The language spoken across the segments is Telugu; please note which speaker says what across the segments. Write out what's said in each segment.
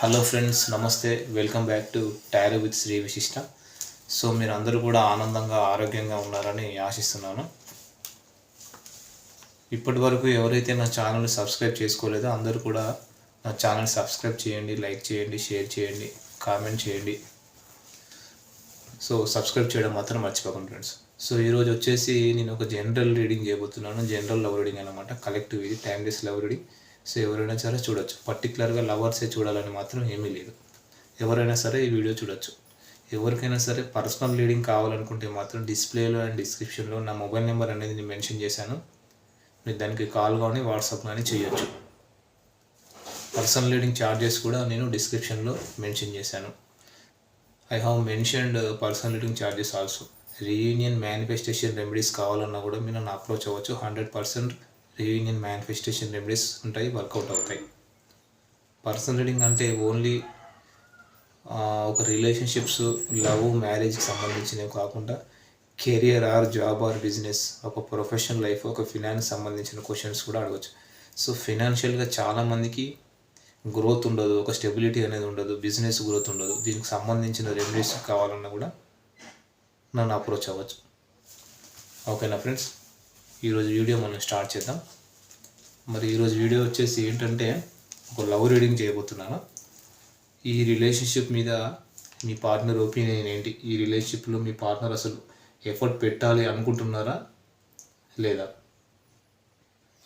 Speaker 1: హలో ఫ్రెండ్స్ నమస్తే. Welcome back to tyre with Shri Vishishta so మీరు అందరూ కూడా ఆనందంగా ఆరోగ్యంగా ఉన్నారని ఆశిస్తున్నాను. ఇప్పటి వరకు ఎవరైతే నా ఛానల్ సబ్స్క్రైబ్ చేసుకోలేదో అందరూ కూడా నా ఛానల్ సబ్స్క్రైబ్ చేయండి లైక్ చేయండి షేర్ చేయండి కామెంట్ చేయండి. సో సబ్స్క్రైబ్ చేయడం మాత్రం మర్చిపోకండి ఫ్రెండ్స్ సో ఈరోజు వచ్చేసి నేను ఒక జనరల్ రీడింగ్ చేయబోతున్నాను. జనరల్ లవ్ రీడింగ్ అనమాట కలెక్టివ్ ఇది టైమ్లెస్ లవ్ రీడింగ్ సో ఎవరైనా సరే చూడొచ్చు. పర్టికులర్గా లవర్సే చూడాలని మాత్రం ఏమీ లేదు. ఎవరైనా సరే ఈ వీడియో చూడొచ్చు. ఎవరికైనా సరే పర్సనల్ రీడింగ్ కావాలనుకుంటే మాత్రం డిస్ప్లేలో అండ్ డిస్క్రిప్షన్లో నా మొబైల్ నెంబర్ అనేది నేను మెన్షన్ చేశాను. మీరు దానికి కాల్ కానీ వాట్సాప్ కానీ చేయొచ్చు. పర్సనల్ రీడింగ్ ఛార్జెస్ కూడా నేను డిస్క్రిప్షన్లో మెన్షన్ చేశాను. I have mentioned personal reading charges also reunion manifestation remedies కావాలన్నా కూడా మీరు నన్ను అప్రోచ్ అవ్వచ్చు. Hundred percent reunion manifestation remedies ఉంటాయి వర్కౌట్ అవుతాయి. పర్సనల్ రీడింగ్ అంటే ఓన్లీ ఒక రిలేషన్షిప్స్ లవ్ మ్యారేజ్కి సంబంధించినవి కాకుండా career or job or business ఒక ప్రొఫెషనల్ లైఫ్ ఒక ఫినాన్స్ సంబంధించిన క్వశ్చన్స్ కూడా అడగచ్చు. సో ఫినాన్షియల్గా చాలామందికి గ్రోత్ ఉండదు ఒక స్టెబిలిటీ అనేది ఉండదు బిజినెస్ గ్రోత్ ఉండదు. దీనికి సంబంధించిన రెమెడీస్ కావాలన్నా కూడా నన్ను అప్రోచ్ అవ్వచ్చు. ఓకేనా ఫ్రెండ్స్ ఈరోజు వీడియో మనం స్టార్ట్ చేద్దాం. మరి ఈరోజు వీడియో వచ్చేసి ఏంటంటే ఒక లవ్ రీడింగ్ చేయబోతున్నాను. ఈ రిలేషన్షిప్ మీద మీ పార్ట్నర్ ఒపీనియన్ ఏంటి? ఈ రిలేషన్షిప్లో మీ పార్ట్నర్ అసలు ఎఫర్ట్ పెట్టాలి అనుకుంటున్నారా లేదా?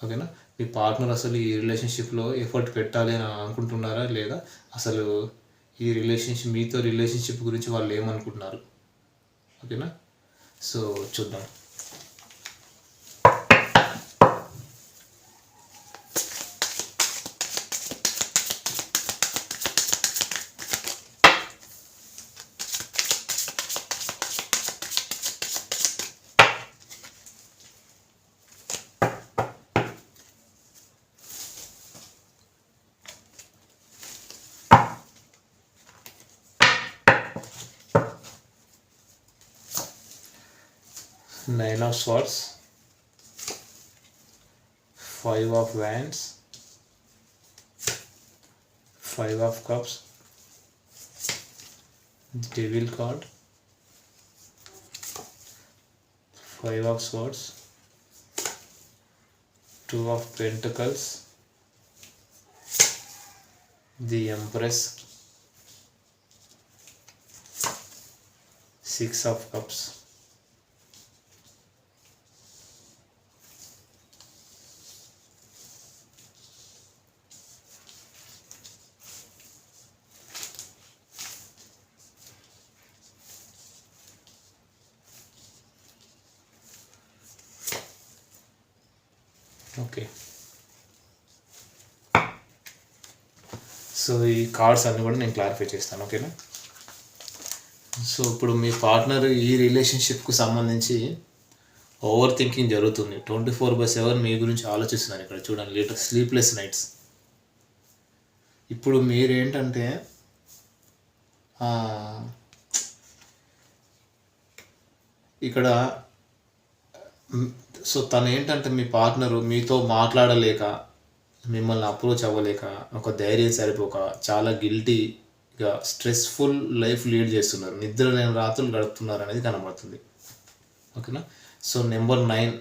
Speaker 1: ఓకేనా? మీ పార్ట్నర్ అసలు ఈ రిలేషన్షిప్లో ఎఫర్ట్ పెట్టాలి అని అనుకుంటున్నారా లేదా? అసలు ఈ రిలేషన్షిప్ మీతో రిలేషన్షిప్ గురించి వాళ్ళు ఏమనుకుంటున్నారు? ఓకేనా? సో చూద్దాం. Nine of swords five of wands five of cups the devil card five of swords two of pentacles the empress six of cups okay. So ఈ కార్డ్స్ అన్నీ కూడా నేను క్లారిఫై చేస్తాను ఓకేనా? సో ఇప్పుడు మీ పార్ట్నర్ ఈ రిలేషన్షిప్కు సంబంధించి ఓవర్ థింకింగ్ జరుగుతుంది. ట్వంటీ ఫోర్ బై సెవెన్ మీ గురించి ఆలోచిస్తున్నారు ఇక్కడ చూడండి లేటర్ స్లీప్లెస్ నైట్స్. ఇప్పుడు మీరేంటంటే ఇక్కడ సో తను ఏంటంటే మీ పార్ట్నరు మీతో మాట్లాడలేక మిమ్మల్ని అప్రోచ్ అవ్వలేక ఒక ధైర్యం సరిపోక చాలా గిల్టీగా స్ట్రెస్ఫుల్ లైఫ్ లీడ్ చేస్తున్నారు. నిద్ర లేని రాత్రులు గడుపుతున్నారు అనేది కనబడుతుంది. ఓకేనా? So number nine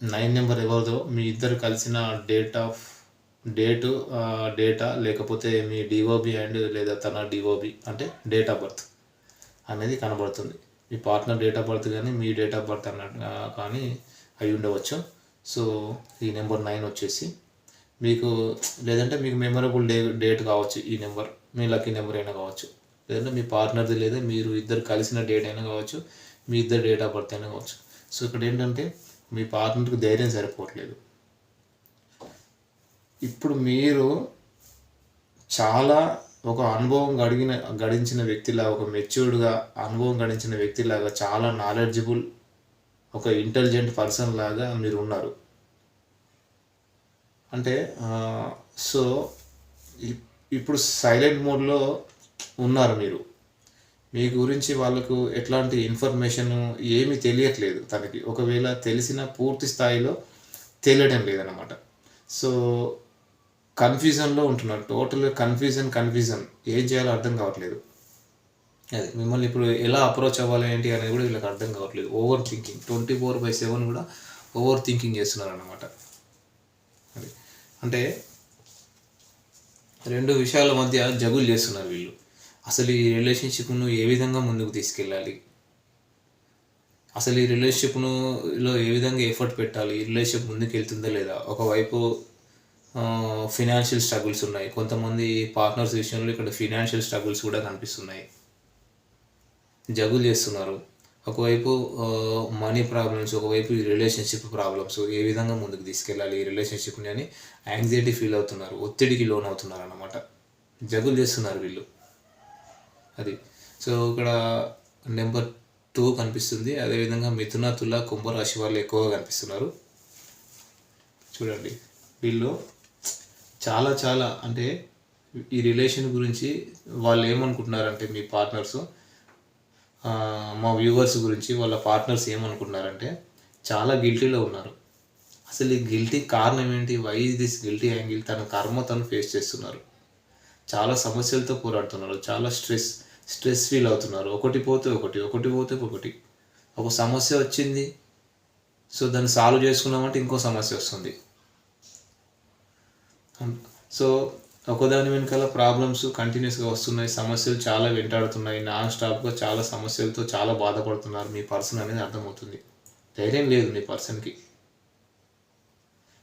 Speaker 1: nine number ఎవరిదో మీ ఇద్దరు కలిసిన డేట్ ఆఫ్ డేటు డేటా లేకపోతే మీ డిఓబి అండ్ లేదా తన డిఓబి అంటే డేట్ ఆఫ్ బర్త్ అనేది కనబడుతుంది. మీ పార్ట్నర్ డేట్ ఆఫ్ బర్త్ కానీ మీ డేట్ ఆఫ్ బర్త్ అన్నట్టు కానీ అయి ఉండవచ్చు. సో ఈ నెంబర్ నైన్ వచ్చేసి మీకు లేదంటే మీకు మెమరబుల్ డే డేట్ కావచ్చు ఈ నెంబర్. మీ లక్కీ నెంబర్ అయినా కావచ్చు. లేదంటే మీ పార్ట్నర్ది లేదా మీరు ఇద్దరు కలిసిన డేట్ అయినా కావచ్చు మీ ఇద్దరు డేట్ ఆఫ్ బర్త్ అయినా కావచ్చు. సో ఇక్కడ ఏంటంటే మీ పార్ట్నర్కి ధైర్యం సరిపోవట్లేదు. ఇప్పుడు మీరు చాలా ఒక అనుభవం గడిగిన గడించిన వ్యక్తిలా ఒక మెచ్యూర్డ్గా అనుభవం గడించిన వ్యక్తిలాగా చాలా నాలెడ్జబుల్ ఒక ఇంటెలిజెంట్ పర్సన్ లాగా మీరు ఉన్నారు. అంటే సో ఇప్పుడు సైలెంట్ మోడ్లో ఉన్నారు మీరు. మీ గురించి వాళ్ళకు ఎట్లాంటి ఇన్ఫర్మేషన్ ఏమీ తెలియట్లేదు తనకి. ఒకవేళ తెలిసిన పూర్తి స్థాయిలో తెలియడం లేదన్నమాట. సో కన్ఫ్యూజన్లో ఉంటున్నారు. టోటల్ కన్ఫ్యూజన్ కన్ఫ్యూజన్ ఏం చేయాలో అర్థం కావట్లేదు. అది మిమ్మల్ని ఇప్పుడు ఎలా అప్రోచ్ అవ్వాలి ఏంటి అనేది కూడా వీళ్ళకి అర్థం కావట్లేదు. Over thinking twenty four by seven కూడా ఓవర్ థింకింగ్ చేస్తున్నారు అనమాట అది. అంటే రెండు విషయాల మధ్య జగులు చేస్తున్నారు వీళ్ళు. అసలు ఈ రిలేషన్షిప్ను ఏ విధంగా ముందుకు తీసుకెళ్ళాలి? అసలు ఈ రిలేషన్షిప్ను లో ఏ విధంగా ఎఫర్ట్ పెట్టాలి? ఈ రిలేషన్షిప్ ముందుకు వెళ్తుందా లేదా? ఒకవైపు ఫినాన్షియల్ స్ట్రగుల్స్ ఉన్నాయి. కొంతమంది పార్ట్నర్స్ విషయంలో ఇక్కడ ఫినాన్షియల్ స్ట్రగుల్స్ కూడా కనిపిస్తున్నాయి. జగులు చేస్తున్నారు. ఒకవైపు మనీ ప్రాబ్లమ్స్ ఒకవైపు ఈ రిలేషన్షిప్ ప్రాబ్లమ్స్ ఏ విధంగా ముందుకు తీసుకెళ్ళాలి ఈ రిలేషన్షిప్ని అని యాంగ్జైటీ ఫీల్ అవుతున్నారు ఒత్తిడికి లోన్ అవుతున్నారు అన్నమాట. జగులు చేస్తున్నారు వీళ్ళు. అది. సో ఇక్కడ నెంబర్ టూ కనిపిస్తుంది. అదేవిధంగా మిథున తుల కుంభరాశి వాళ్ళు ఎక్కువగా కనిపిస్తున్నారు. చూడండి. వీళ్ళు చాలా చాలా అంటే ఈ రిలేషన్ గురించి వాళ్ళు ఏమనుకుంటున్నారంటే మీ పార్ట్నర్స్ మా వ్యూవర్స్ గురించి వాళ్ళ పార్ట్నర్స్ ఏమనుకున్నారంటే చాలా గిల్టీలో ఉన్నారు. అసలు ఈ గిల్టీ కారణం ఏంటి? వై దిస్ గిల్టీ యాంగిల్ తన కర్మ తను ఫేస్ చేస్తున్నారు? చాలా సమస్యలతో పోరాడుతున్నారు. చాలా స్ట్రెస్ స్ట్రెస్ ఫీల్ అవుతున్నారు. ఒకటి పోతే ఒకటి ఒకటి పోతే ఒకటి. ఒక సమస్య వచ్చింది సో దాన్ని సాల్వ్ చేసుకున్నామంటే ఇంకో సమస్య వస్తుంది. సో ఒకదాని వెనకాల ప్రాబ్లమ్స్ కంటిన్యూస్గా వస్తున్నాయి సమస్యలు చాలా వెంటాడుతున్నాయి నాన్ స్టాప్గా చాలా సమస్యలతో చాలా బాధపడుతున్నారు. మీ పర్సన్ అనేది అర్థమవుతుంది. ధైర్యం లేదు మీ పర్సన్కి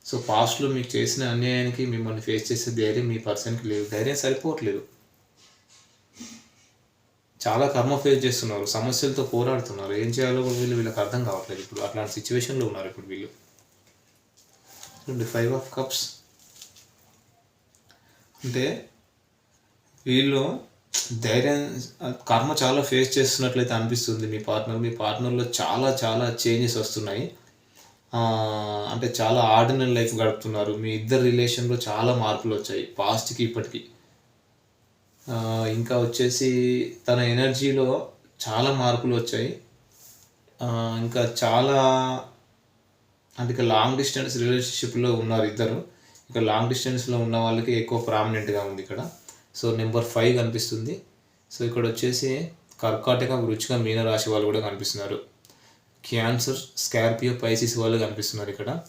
Speaker 1: సో పాస్ట్లో మీకు చేసిన అన్యాయానికి మిమ్మల్ని ఫేస్ చేసే ధైర్యం మీ పర్సన్కి లేదు. ధైర్యం సరిపోవట్లేదు. చాలా కర్మ ఫేస్ చేస్తున్నారు. సమస్యలతో పోరాడుతున్నారు. ఏం చేయాలో కూడా వీళ్ళు వీళ్ళకి అర్థం కావట్లేదు. ఇప్పుడు అట్లాంటి సిచ్యువేషన్లో ఉన్నారు ఇప్పుడు వీళ్ళు. ఫైవ్ ఆఫ్ కప్స్ అంటే వీళ్ళు ధైర్యం కర్మ చాలా ఫేస్ చేస్తున్నట్లయితే అనిపిస్తుంది. మీ పార్ట్నర్ మీ పార్ట్నర్లో చాలా చాలా చేంజెస్ వస్తున్నాయి. అంటే చాలా ఆర్డినరీ లైఫ్ గడుపుతున్నారు. మీ ఇద్దరు రిలేషన్లో చాలా మార్పులు వచ్చాయి పాస్ట్కి ఇప్పటికి. ఇంకా వచ్చేసి తన ఎనర్జీలో చాలా మార్పులు వచ్చాయి. ఇంకా చాలా అంటే లాంగ్ డిస్టెన్స్ రిలేషన్షిప్లో ఉన్నారు ఇద్దరు. ఇంకా లాంగ్ డిస్టెన్స్లో ఉన్న వాళ్ళకి ఎక్కువ ప్రామినెంట్గా ఉంది ఇక్కడ. సో నెంబర్ ఫైవ్ కనిపిస్తుంది. సో ఇక్కడ వచ్చేసి కర్కాటక వృచ్చిక మీనరాశి వాళ్ళు కూడా కనిపిస్తున్నారు. క్యాన్సర్ స్కార్పియో పైసిస్ వాళ్ళు కనిపిస్తున్నారు ఇక్కడ.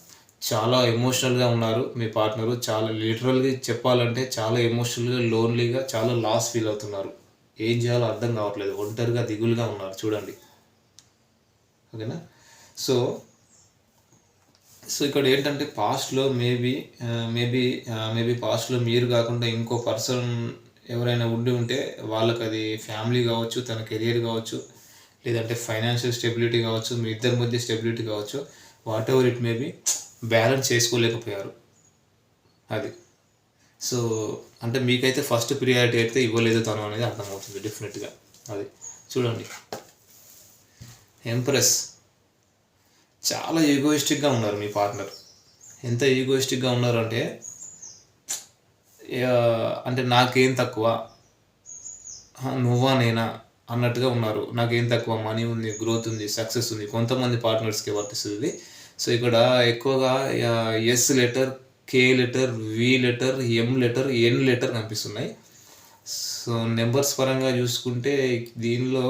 Speaker 1: చాలా ఎమోషనల్గా ఉన్నారు మీ పార్ట్నరు చాలా లిటరల్గా చెప్పాలంటే చాలా ఎమోషనల్గా లోన్లీగా చాలా లాస్ ఫీల్ అవుతున్నారు. ఏం చేయాలో అర్థం కావట్లేదు. ఒంటరిగా దిగులుగా ఉన్నారు. చూడండి. ఓకేనా? సో సో ఇక్కడ ఏంటంటే పాస్ట్లో మేబీ మేబీ మేబీ పాస్ట్లో మీరు కాకుండా ఇంకో పర్సన్ ఎవరైనా ఉండి ఉంటే వాళ్ళకి అది ఫ్యామిలీ కావచ్చు తన కెరియర్ కావచ్చు లేదంటే ఫైనాన్షియల్ స్టెబిలిటీ కావచ్చు మీ ఇద్దరి మధ్య స్టెబిలిటీ కావచ్చు whatever it maybe balance చేసుకోలేకపోయారు. అది. సో అంటే మీకైతే ఫస్ట్ ప్రియారిటీ అయితే ఇవ్వలేదు తను అనేది అర్థమవుతుంది డెఫినెట్గా అది. చూడండి. ఎంప్రెస్ చాలా ఈగోయిస్టిక్గా ఉన్నారు మీ పార్ట్నర్ ఎంత ఈగోయిస్టిక్గా ఉన్నారు అంటే అంటే నాకేం తక్కువ? నువ్వా నేనా? అన్నట్టుగా ఉన్నారు. నాకేం తక్కువ? మనీ ఉంది గ్రోత్ ఉంది సక్సెస్ ఉంది. కొంతమంది పార్ట్నర్స్కి వర్తిస్తుంది సో ఇక్కడ ఎక్కువగా S letter K letter V letter M letter N letter కనిపిస్తున్నాయి. సో నెంబర్స్ పరంగా చూసుకుంటే దీనిలో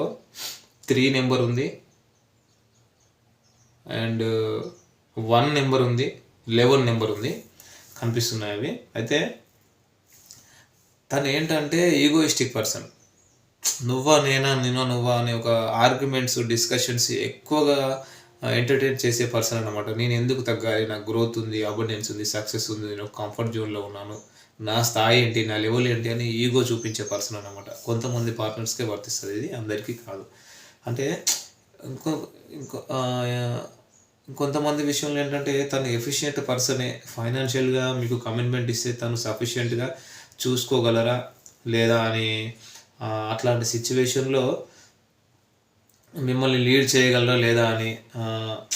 Speaker 1: త్రీ నెంబర్ ఉంది. అండ్ వన్ నెంబర్ ఉంది లెవెన్ నెంబర్ ఉంది. కనిపిస్తున్నాయి అవి. అయితే తను ఏంటంటే ఈగోయిస్టిక్ పర్సన్ నువ్వా నేనా నేను నువ్వా అనే ఒక ఆర్గ్యుమెంట్స్ డిస్కషన్స్ ఎక్కువగా ఎంటర్టైన్ చేసే పర్సన్ అనమాట నేను ఎందుకు తగ్గాలి? నాకు గ్రోత్ ఉంది అబండెన్స్ ఉంది సక్సెస్ ఉంది నేను కంఫర్ట్ జోన్లో ఉన్నాను. నా స్థాయి ఏంటి నా లెవెల్ ఏంటి అని ఈగో చూపించే పర్సన్ అనమాట కొంతమంది పార్ట్నర్స్కే వర్తిస్తుంది ఇది అందరికీ కాదు. అంటే ఇంకో ఇంకో కొంతమంది విషయంలో ఏంటంటే తను ఎఫిషియెంట్ పర్సనే ఫైనాన్షియల్గా మీకు కమిట్మెంట్ ఇస్తే తను సఫిషియెంట్గా చూసుకోగలరా లేదా అని అట్లాంటి సిచ్యువేషన్లో మిమ్మల్ని లీడ్ చేయగలరా లేదా అని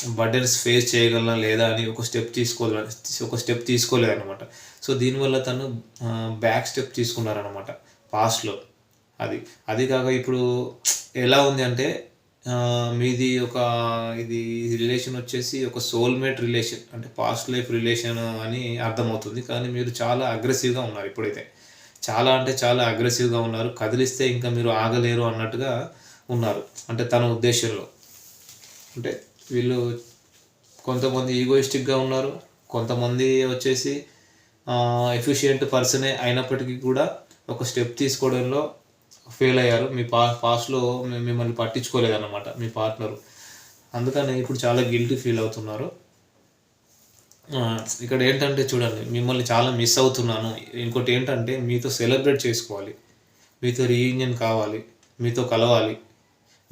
Speaker 1: బర్డెన్స్ ఫేస్ చేయగలరా లేదా అని ఒక స్టెప్ తీసుకోలే ఒక స్టెప్ తీసుకోలేదన్నమాట. సో దీనివల్ల తను బ్యాక్ స్టెప్ తీసుకున్నారనమాట పాస్ట్లో అది. అది కాక ఇప్పుడు ఎలా ఉంది అంటే మీది ఒక ఇది రిలేషన్ వచ్చేసి ఒక సోల్మేట్ రిలేషన్ అంటే పాస్ట్ లైఫ్ రిలేషన్ అని అర్థమవుతుంది. కానీ మీరు చాలా అగ్రెసివ్గా ఉన్నారు ఇప్పుడైతే. చాలా అంటే చాలా అగ్రెసివ్గా ఉన్నారు. కదిలిస్తే ఇంకా మీరు ఆగలేరు అన్నట్టుగా ఉన్నారు. అంటే తన ఉద్దేశంలో. అంటే వీళ్ళు కొంతమంది ఈగోయిస్టిక్గా ఉన్నారు. కొంతమంది వచ్చేసి ఎఫిషియెంట్ పర్సనే అయినప్పటికీ కూడా ఒక స్టెప్ తీసుకోవడంలో ఫెయిల్ అయ్యారు. మీ పా పాస్ట్లో మిమ్మల్ని పట్టించుకోలేదన్నమాట మీ పార్ట్నరు. అందుకని ఇప్పుడు చాలా గిల్టీ ఫీల్ అవుతున్నారు. ఇక్కడ ఏంటంటే చూడండి మిమ్మల్ని చాలా మిస్ అవుతున్నాను. ఇంకోటి ఏంటంటే మీతో సెలబ్రేట్ చేసుకోవాలి. మీతో రీయూనియన్ కావాలి. మీతో కలవాలి.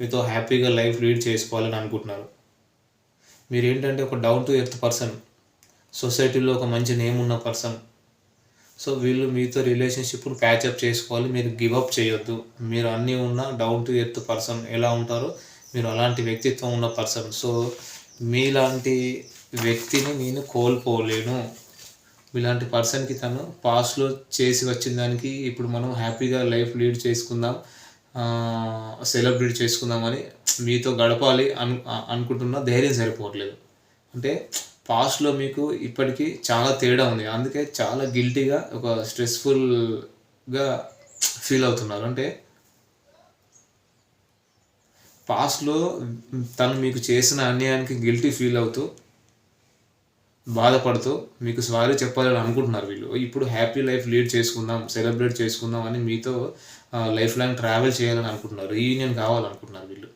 Speaker 1: మీతో హ్యాపీగా లైఫ్ లీడ్ చేసుకోవాలని అనుకుంటున్నారు. మీరు ఏంటంటే ఒక డౌన్ టు ఎర్త్ పర్సన్. సొసైటీలో ఒక మంచి నేమ్ ఉన్న పర్సన్. సో వీళ్ళు మీతో రిలేషన్షిప్ను ప్యాచప్ చేసుకోవాలి. మీరు గివ్ అప్ చేయొద్దు. మీరు అన్నీ ఉన్న డౌన్ టు ఎర్త్ పర్సన్ ఎలా ఉంటారో మీరు అలాంటి వ్యక్తిత్వం ఉన్న పర్సన్ సో మీలాంటి వ్యక్తిని నేను కోల్పోలేను. మీలాంటి పర్సన్కి తను పాస్ట్లో చేసి వచ్చిన దానికి ఇప్పుడు మనం హ్యాపీగా లైఫ్ లీడ్ చేసుకుందాం సెలబ్రేట్ చేసుకుందామని మీతో గడపాలి అను అనుకుంటున్న ధైర్యం సరిపోవట్లేదు. అంటే పాస్ట్లో మీకు ఇప్పటికీ చాలా తేడా ఉంది. అందుకే చాలా గిల్టీగా ఒక స్ట్రెస్ఫుల్గా ఫీల్ అవుతున్నారు. అంటే పాస్ట్లో తను మీకు చేసిన అన్యాయానికి గిల్టీ ఫీల్ అవుతూ బాధపడుతూ మీకు సారీ చెప్పాలని అనుకుంటున్నారు వీళ్ళు. ఇప్పుడు హ్యాపీ లైఫ్ లీడ్ చేసుకుందాం సెలబ్రేట్ చేసుకుందాం అని మీతో లైఫ్ లాంగ్ ట్రావెల్ చేయాలని అనుకుంటున్నారు. రీయూనియన్ కావాలనుకుంటున్నారు వీళ్ళు.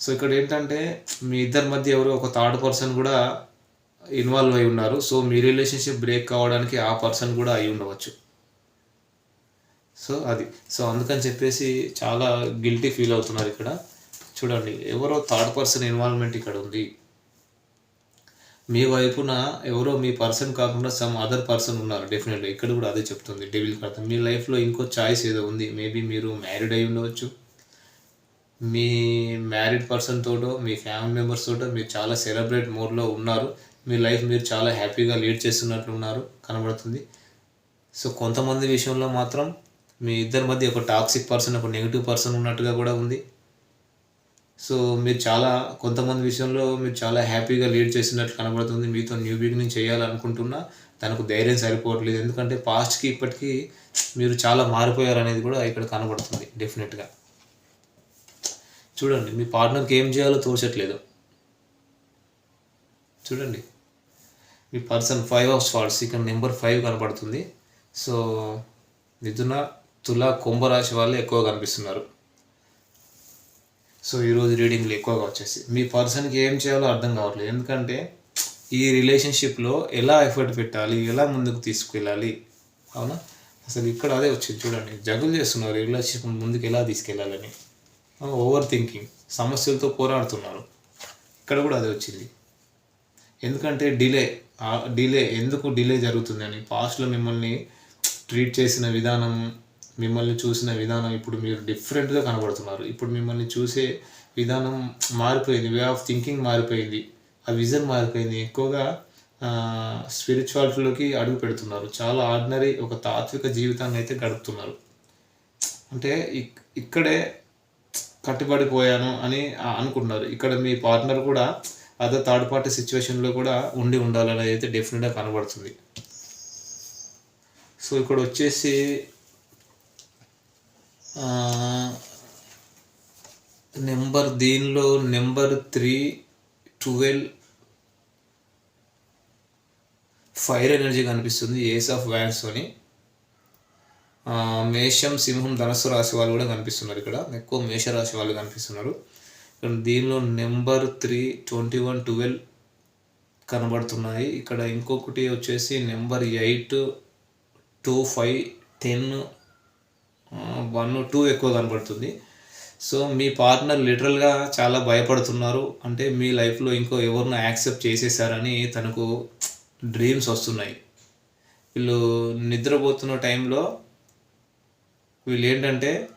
Speaker 1: సో ఇక్కడ ఏంటంటే మీ ఇద్దరి మధ్య ఎవరో ఒక థర్డ్ పర్సన్ కూడా ఇన్వాల్వ్ అయి ఉన్నారు. సో మీ రిలేషన్షిప్ బ్రేక్ కావడానికి ఆ పర్సన్ కూడా అయి ఉండవచ్చు. సో అది. సో అందుకని చెప్పేసి చాలా గిల్టీ ఫీల్ అవుతున్నారు ఇక్కడ. చూడండి ఎవరో థర్డ్ పర్సన్ ఇన్వాల్వ్మెంట్ ఇక్కడ ఉంది. మీ వైపున ఎవరో మీ పర్సన్ కాకుండా సమ్ అదర్ పర్సన్ ఉన్నారు డెఫినెట్గా ఇక్కడ కూడా అదే చెప్తుంది డెవిల్ కథ మీ లైఫ్లో ఇంకో చాయిస్ ఏదో ఉంది. మేబీ మీరు మ్యారీడ్ అయి ఉండవచ్చు. మీ మ్యారీడ్ పర్సన్ తోటో మీ ఫ్యామిలీ మెంబర్స్ తోటో మీరు చాలా సెలబ్రేట్ మోడ్లో ఉన్నారు. మీ లైఫ్ మీరు చాలా హ్యాపీగా లీడ్ చేస్తున్నట్లు ఉన్నారు కనబడుతుంది. సో కొంతమంది విషయంలో మాత్రం మీ ఇద్దరి మధ్య ఒక టాక్సిక్ పర్సన్ ఒక నెగిటివ్ పర్సన్ ఉన్నట్టుగా కూడా ఉంది. సో మీరు చాలా కొంతమంది విషయంలో మీరు చాలా హ్యాపీగా లీడ్ చేసినట్లు కనబడుతుంది. మీతో న్యూ బిగినింగ్ చేయాలనుకుంటున్నా తనకు ధైర్యం సరిపోవట్లేదు. ఎందుకంటే పాస్ట్కి ఇప్పటికీ మీరు చాలా మారిపోయారు అనేది కూడా ఇక్కడ కనబడుతుంది డెఫినెట్గా చూడండి మీ పార్ట్నర్కి ఏం చేయాలో తోచట్లేదు. చూడండి మీ పర్సన్ ఫైవ్ ఆఫ్ స్వార్డ్స్ ఇక్కడ నెంబర్ ఫైవ్ కనబడుతుంది సో మిథున తుల కుంభరాశి వాళ్ళు ఎక్కువ కనిపిస్తున్నారు. సో ఈరోజు రీడింగ్లు ఎక్కువగా వచ్చేసి మీ పర్సన్కి ఏం చేయాలో అర్థం కావట్లేదు. ఎందుకంటే ఈ రిలేషన్షిప్లో ఎలా ఎఫర్ట్ పెట్టాలి ఎలా ముందుకు తీసుకెళ్ళాలి అవునా? అసలు ఇక్కడ అదే వచ్చింది చూడండి. జగులు చేస్తున్నారు రిలేషన్షిప్ ముందుకు ఎలా తీసుకెళ్ళాలని. ఓవర్ థింకింగ్ సమస్యలతో పోరాడుతున్నారు. ఇక్కడ కూడా అదే వచ్చింది. ఎందుకంటే డిలే డిలే ఎందుకు డిలే జరుగుతుందని పాస్ట్లో మిమ్మల్ని ట్రీట్ చేసిన విధానం మిమ్మల్ని చూసిన విధానం ఇప్పుడు మీరు డిఫరెంట్గా కనబడుతున్నారు. ఇప్పుడు మిమ్మల్ని చూసే విధానం మారిపోయింది. వే ఆఫ్ థింకింగ్ మారిపోయింది. ఆ విజన్ మారిపోయింది. ఎక్కువగా స్పిరిచువాలిటీలోకి అడుగు పెడుతున్నారు. చాలా ఆర్డినరీ ఒక తాత్విక జీవితాన్ని అయితే గడుపుతున్నారు. అంటే ఇక్- ఇక్కడే కట్టుబడిపోయాను అని అనుకున్నారు అనుకుంటున్నారు. ఇక్కడ మీ పార్ట్నర్ కూడా అదే థర్డ్ పార్టీ సిచ్యువేషన్లో కూడా ఉండి ఉండాలని అయితే డెఫినెట్గా కనబడుతుంది. సో ఇక్కడ వచ్చేసి నెంబర్ దీనిలో number three twelve fire energy కనిపిస్తుంది ఏస్ ఆఫ్ వ్యాన్స్ అని. మేషం సింహం ధనస్సు రాశి వాళ్ళు కూడా కనిపిస్తున్నారు ఇక్కడ. ఎక్కువ మేష రాశి వాళ్ళు కనిపిస్తున్నారు. దీనిలో number three twenty one twelve కనబడుతున్నాయి. ఇక్కడ ఇంకొకటి వచ్చేసి number eight two five ten one two ఎక్కువ కనబడుతుంది. సో మీ పార్ట్నర్ లిటరల్గా చాలా భయపడుతున్నారు. అంటే మీ లైఫ్లో ఇంకో ఎవరినో యాక్సెప్ట్ చేసేసారని తనకు డ్రీమ్స్ వస్తున్నాయి. వీళ్ళు నిద్రపోతున్న టైంలో వీళ్ళు ఏంటంటే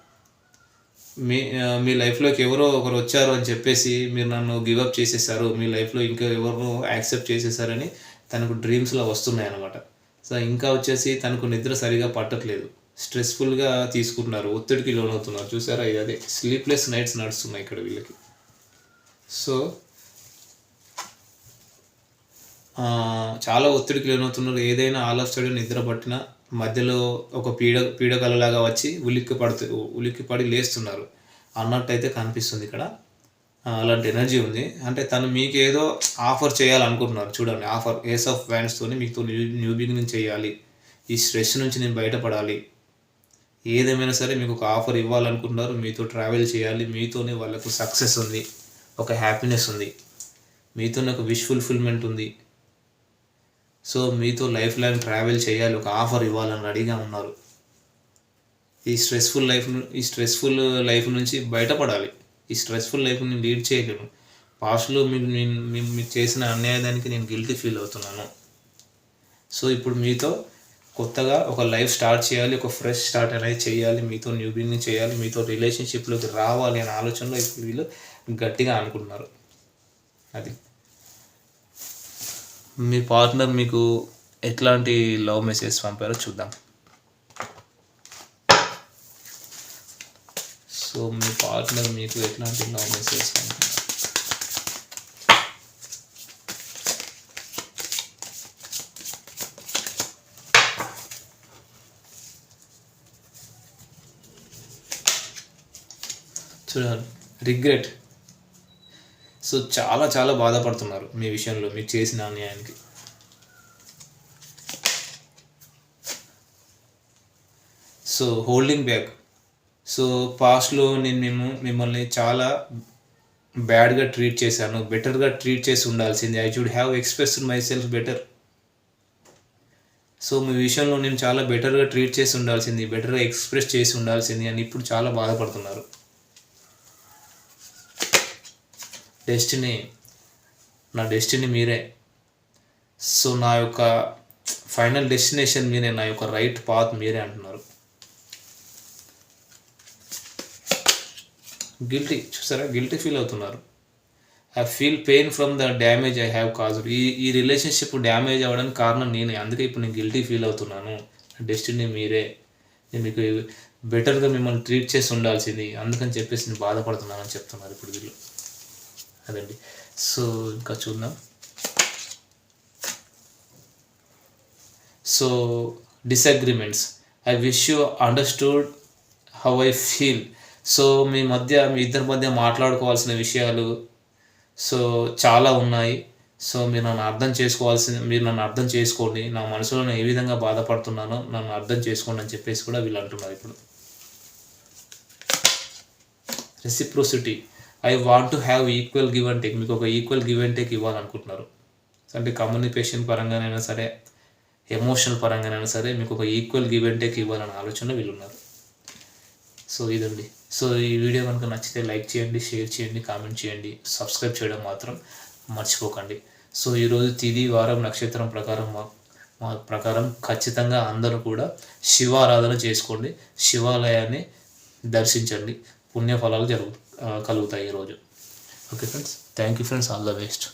Speaker 1: మీ మీ లైఫ్లోకి ఎవరో ఒకరు వచ్చారు అని చెప్పేసి మీరు నన్ను గివప్ చేసేసారు మీ లైఫ్లో ఇంకా ఎవరు యాక్సెప్ట్ చేసేసారని తనకు డ్రీమ్స్లో వస్తున్నాయి అన్నమాట సో ఇంకా వచ్చేసి తనకు నిద్ర సరిగా పట్టట్లేదు. స్ట్రెస్ఫుల్గా తీసుకుంటున్నారు ఒత్తిడికి లోనవుతున్నారు. చూసారా ఇది అదే. స్లీప్లెస్ నైట్స్ నడుస్తున్నాయి ఇక్కడ వీళ్ళకి. సో చాలా ఒత్తిడికి లోనవుతున్నారు. ఏదైనా ఆల్ ఆఫ్ సడన్ నిద్ర పట్టిన మధ్యలో ఒక పీడ పీడకలలాగా వచ్చి ఉలిక్కి పడుతు ఉలిక్కి పడి లేస్తున్నారు. అన్నట్టయితే కనిపిస్తుంది ఇక్కడ. అలాంటి ఎనర్జీ ఉంది. అంటే తను మీకు ఏదో ఆఫర్ చేయాలనుకుంటున్నారు. చూడండి ఆఫర్ ఏస్ ఆఫ్ వ్యాన్స్తోని మీకు న్యూ న్యూ బిగినింగ్ చేయాలి. ఈ స్ట్రెస్ నుంచి నేను బయటపడాలి. ఏదేమైనా సరే మీకు ఒక ఆఫర్ ఇవ్వాలనుకుంటున్నారు. మీతో ట్రావెల్ చేయాలి. మీతోనే వాళ్ళకు సక్సెస్ ఉంది. ఒక హ్యాపీనెస్ ఉంది. మీతోనే ఒక విష్ ఫుల్ఫిల్మెంట్ ఉంది. సో మీతో లైఫ్ లాంగ్ ట్రావెల్ చేయాలి ఒక ఆఫర్ ఇవ్వాలని రెడీగా ఉన్నారు. ఈ స్ట్రెస్ఫుల్ లైఫ్ ఈ స్ట్రెస్ఫుల్ లైఫ్ నుంచి బయటపడాలి. ఈ స్ట్రెస్ఫుల్ లైఫ్ని లీడ్ చేయలేను పాస్ట్లో మీరు మీరు మీ- చేసిన అన్యాయానికి నేను గిల్టీ ఫీల్ అవుతున్నాను. సో ఇప్పుడు మీతో కొత్తగా ఒక లైఫ్ స్టార్ట్ చేయాలి ఒక ఫ్రెష్ స్టార్ట్ అనేది చేయాలి మీతో న్యూ బిగినింగ్ చేయాలి మీతో రిలేషన్షిప్లోకి రావాలి అనే ఆలోచనలో ఇప్పుడు వీళ్ళు గట్టిగా అనుకుంటున్నారు. అది. మీ పార్ట్నర్ మీకు ఎట్లాంటి లవ్ మెసేజ్ పంపారో చూద్దాం. సో మీ పార్ట్నర్ మీకు ఎట్లాంటి లవ్ మెసేజ్ పంపారు రిగ్రెట్. సో చాలా చాలా బాధపడుతున్నారు మీ విషయంలో మీరు చేసిన అన్యాయానికి. సో హోల్డింగ్ బ్యాక్ సో పాస్ట్లో నేను మేము మిమ్మల్ని చాలా బ్యాడ్గా ట్రీట్ చేశాను బెటర్గా ట్రీట్ చేసి ఉండాల్సింది. ఐ షుడ్ హ్యావ్ ఎక్స్ప్రెస్డ్ మై సెల్ఫ్ బెటర్ సో మీ విషయంలో నేను చాలా బెటర్గా ట్రీట్ చేసి ఉండాల్సింది బెటర్గా ఎక్స్ప్రెస్ చేసి ఉండాల్సింది అని ఇప్పుడు చాలా బాధపడుతున్నారు. డెస్టినీ నా డెస్టినీ మీరే. సో నా యొక్క ఫైనల్ డెస్టినేషన్ మీరే నా యొక్క రైట్ పాత్ మీరే అంటున్నారు. గిల్టీ చూసారా? గిల్టీ ఫీల్ అవుతున్నారు. I feel pain from the damage I have caused ఈ ఈ రిలేషన్షిప్ డ్యామేజ్ అవ్వడానికి కారణం నేనే. అందుకే ఇప్పుడు నేను గిల్టీ ఫీల్ అవుతున్నాను. డెస్టినీ మీరే. నేను మీకు బెటర్గా మిమ్మల్ని ట్రీట్ చేసి ఉండాల్సింది. అందుకని చెప్పేసి నేను బాధపడుతున్నానని చెప్తున్నారు ఇప్పుడు వీళ్ళు. అదండి. సో ఇంకా చూద్దాం. So disagreements I wish you understood how I feel so మీ మధ్య మీ ఇద్దరి మధ్య మాట్లాడుకోవాల్సిన విషయాలు సో చాలా ఉన్నాయి. సో మీరు నన్ను అర్థం చేసుకోవాల్సిన మీరు నన్ను అర్థం చేసుకోండి. నా మనసులో నేను ఏ విధంగా బాధపడుతున్నానో నన్ను అర్థం చేసుకోండి అని చెప్పేసి కూడా వీళ్ళు అంటున్నారు ఇప్పుడు. Reciprocity I want to have equal give and take మీకు ఒక ఈక్వల్ గివ్ అండ్ టేక్ ఇవ్వాలనుకుంటున్నారు. అంటే కమ్యూనికేషన్ పరంగానైనా సరే ఎమోషనల్ పరంగానైనా సరే మీకు ఒక ఈక్వల్ గివ్ అండ్ టేక్ ఇవ్వాలనే ఆలోచన వీళ్ళు ఉన్నారు సో ఇదండి. సో ఈ వీడియో కనుక నచ్చితే లైక్ చేయండి షేర్ చేయండి కామెంట్ చేయండి సబ్స్క్రైబ్ చేయడం మాత్రం మర్చిపోకండి. సో ఈరోజు తిది వారం నక్షత్రం ప్రకారం మా మా ప్రకారం ఖచ్చితంగా అందరూ కూడా శివారాధన చేసుకోండి. శివాలయాన్ని దర్శించండి. పుణ్యఫలాలు జరుగుతాయి. కలుగుతాయి ఈరోజు okay friends thank you friends all the best